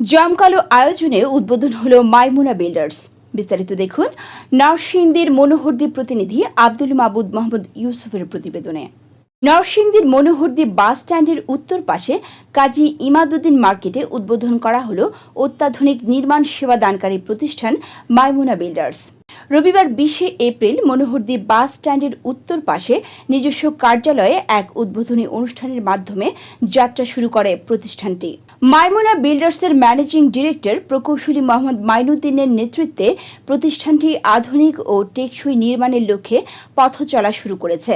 জমকালো আয়োজনে উদ্বোধন হল মাইমুনা বিল্ডার্স। বিস্তারিত দেখুন, নরসিংদীর মনোহরদী প্রতিনিধি আব্দুল মাবুদ মাহমুদ ইউসুফের প্রতিবেদনে। নরসিংদীর মনোহরদি বাস স্ট্যান্ডের উত্তর পাশে কাজী ইমাদুদ্দিন মার্কেটে উদ্বোধন করা হল অত্যাধুনিক নির্মাণ সেবা দানকারী প্রতিষ্ঠান মাইমুনা বিল্ডার্স। রবিবার বিশে এপ্রিল মনোহরদী বাস স্ট্যান্ডের উত্তর পাশে নিজস্ব কার্যালয়ে এক উদ্বোধনী অনুষ্ঠানের মাধ্যমে যাত্রা শুরু করে প্রতিষ্ঠানটি। মাইমুনা বিল্ডার্সের ম্যানেজিং ডিরেক্টর প্রকৌশলী মোহাম্মদ মাইনুদ্দিনের নেতৃত্বে প্রতিষ্ঠানটি আধুনিক ও টেকসই নির্মাণের লক্ষ্যে পথ চলা শুরু করেছে।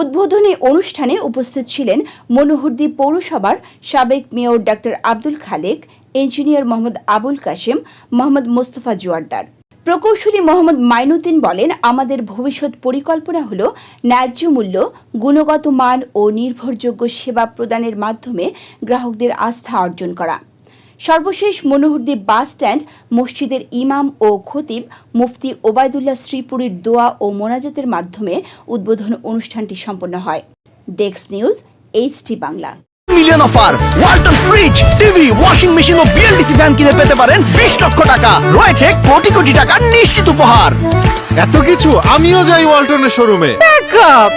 উদ্বোধনী অনুষ্ঠানে উপস্থিত ছিলেন মনোহরদী পৌরসভার সাবেক mayor doctor Abdul Khalek, engineer Mohammad Abul Kashem, Mohammad Mostafa Joardar. প্রকৌশলী মোহাম্মদ মাইনুদ্দিন বলেন, আমাদের ভবিষ্যৎ পরিকল্পনা হল ন্যায্য মূল্য, গুণগত মান ও নির্ভরযোগ্য সেবা প্রদানের মাধ্যমে গ্রাহকদের আস্থা অর্জন করা। সর্বশেষ মনোহরদী বাস স্ট্যান্ড, মসজিদের ইমাম ও খতিব, মুফতি ওবায়দুল্লাহ শ্রীপুরীর দোয়া ও মোনাজাতের মাধ্যমে উদ্বোধন অনুষ্ঠানটি সম্পন্ন হয়। Desk news HT Bangla. Million offer Walton fridge TV washing machine ও বিএলডিসি ফ্যান কিনে পেতে পারেন বিশ লক্ষ টাকা। রয়েছে কোটি কোটি টাকার নিশ্চিত উপহার। এত কিছু আমিও যাই ওয়ালটনের শোরুমে ব্যাকআপ